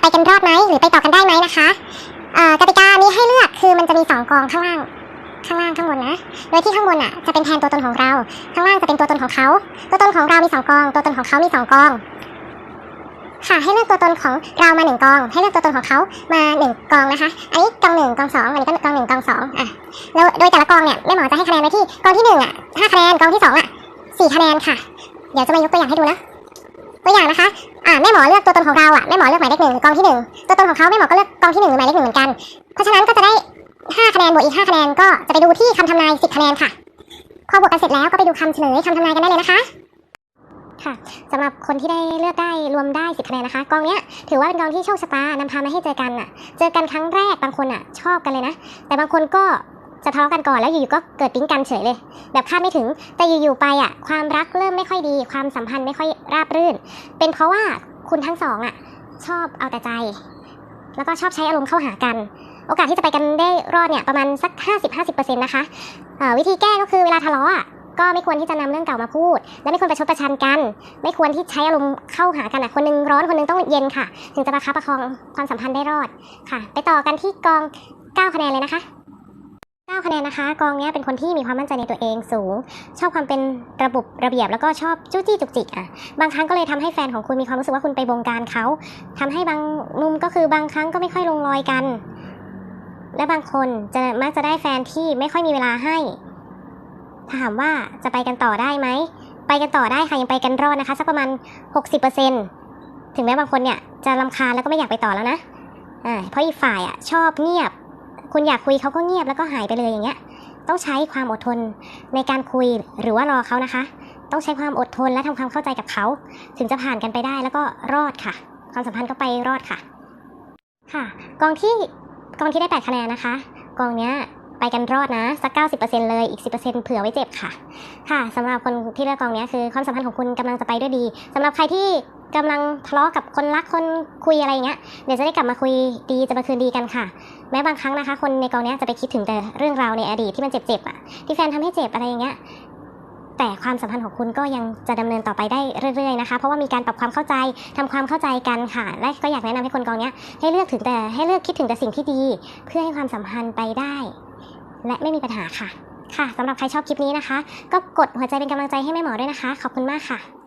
ไปกันรอดไหมหรือไปต่อกันได้ไหมนะคะเอ่อกติกามีให้เลือกคือมันจะมีสองกองข้างล่างข้างล่างข้างบนนะ โดยที่ข้างบนอะจะเป็นแทนตัวตนของเรา ข้างล่างจะเป็นตัวตนของเขา ตัวตนของเรามีสองกอง ตัวตนของเขามีสองกอง ค่ะ ให้เลือกตัวตนของเรามาหนึ่งกอง ให้เลือกตัวตนของเขามาหนึ่งกองนะคะ อันนี้กองหนึ่งกองสองอันนี้ก็กองหนึ่งกองสองอะ แล้วโดยแต่ละกองเนี่ยแม่หมอจะให้คะแนนไว้ที่กองที่หนึ่งอะห้าคะแนน กองที่สองอะสี่คะแนนค่ะ เดี๋ยวจะมายกตัวอย่างให้ดูนะ ตัวอย่างนะคะ อ่าแม่หมอเลือกตัวตนของเราอะแม่หมอเลือกหมายเลขหนึ่งกองที่หนึ่งตัวตนของเขาแม่หมอก็เลือกกองที่หนึ่งหรือหมายเลขหนึ่งเหมือนกัน เพราะฉะนั้นก็จะได้ห้าคะแนนบวกอีกห้าคะแนนก็จะไปดูที่คำทำนายสิบคะแนนค่ะ พอบวกกันเสร็จแล้วก็ไปดูคำเฉลยคำทำนายกันได้เลยนะคะ ค่ะสำหรับคนที่ได้เลือกได้รวมได้สิบคะแนนนะคะกองเนี้ยถือว่าเป็นกองที่โชคชะตานำพามาให้เจอกันอะ เจอกันครั้งแรกบางคนอะ ชอบกันเลยนะ แต่บางคนก็จะทะเลาะกันก่อนแล้วอยู่ๆก็เกิดปิ๊งกันเฉยเลย แบบคาดไม่ถึงแต่อยู่ๆไปอะ ความรักเริ่มไม่ค่อยดี ความสัมพันธ์ไม่ค่อยราบรื่น เป็นเพราะว่า คุณทั้งสองอะ ชอบเอาแต่ใจ แล้วก็ชอบใช้อารมณ์เข้าหากัน โอกาสที่จะไปกันได้รอดเนี่ยประมาณสัก 50-50%นะคะเอ่อวิธีแก้ก็คือเวลาทะเลาะก็ไม่ควรที่จะนำเรื่องเก่ามาพูด และไม่ควรประชดประชันกัน ไม่ควรที่ใช้อารมณ์เข้าหากันอะคนนึงร้อนคนนึงต้องเย็นค่ะ ถึงจะประคับประคองความสัมพันธ์ได้รอดค่ะ ไปต่อกันที่กอง 9 คะแนนเลยนะคะ 9คะแนนนะคะ กองเนี้ยเป็นคนที่มีความมั่นใจในตัวเองสูง ชอบความเป็นระบบระเบียบแล้วก็ชอบจู้จี้จุกจิกอะบางครั้งก็เลยทำให้แฟนของคุณมีความรู้สึกว่าคุณไปบงการเขาทำให้บางมุมก็คือบางครั้งก็ไม่ค่อยลงรอยกัน และบางคนจะมักจะได้แฟนที่ไม่ค่อยมีเวลาให้ถามว่าจะไปกันต่อได้ไหมไปกันต่อได้ค่ะยังไปกันรอดนะคะสักประมาณ 60%ถึงแม้บางคนเนี่ยจะลำคาญแล้วก็ไม่อยากไปต่อแล้วนะอ่าเพราะอีกฝ่ายอะชอบเงียบ คุณอยากคุยเขาก็เงียบแล้วก็หายไปเลยอย่างเงี้ย ต้องใช้ความอดทนในการคุยหรือว่ารอเขานะคะ ต้องใช้ความอดทนและทำความเข้าใจกับเขา ถึงจะผ่านกันไปได้แล้วก็รอดค่ะ ความสัมพันธ์ก็ไปรอดค่ะ ค่ะ กองที่กองที่ได้8คะแนนนะคะ กองเนี้ยไปกันรอดนะสัก 90%เลยอีก 10%เผื่อไว้เจ็บค่ะ ค่ะสำหรับคนที่เลือกกองเนี้ยคือความสัมพันธ์ของคุณกำลังจะไปด้วยดีสำหรับใครที่ กำลังทะเลาะกับคนรักคนคุยอะไรอย่างเงี้ยเดี๋ยวจะได้กลับมาคุยดีจะมาคืนดีกันค่ะ แม้บางครั้งนะคะ คนในกองนี้จะไปคิดถึงแต่เรื่องราวในอดีตที่มันเจ็บๆอะที่แฟนทำให้เจ็บอะไรอย่างเงี้ยแต่ความสัมพันธ์ของคุณก็ยังจะดำเนินต่อไปได้เรื่อยๆนะคะ เพราะว่ามีการปรับความเข้าใจทำความเข้าใจกันค่ะ และก็อยากแนะนำให้คนกองนี้ให้เลือกถึงแต่ให้เลือกคิดถึงแต่สิ่งที่ดี เพื่อให้ความสัมพันธ์ไปได้ และไม่มีปัญหาค่ะ ค่ะสำหรับใครชอบคลิปนี้นะคะ ก็กดหัวใจเป็นกำลังใจให้แม่หมอด้วยนะคะ ขอบคุณมากค่ะ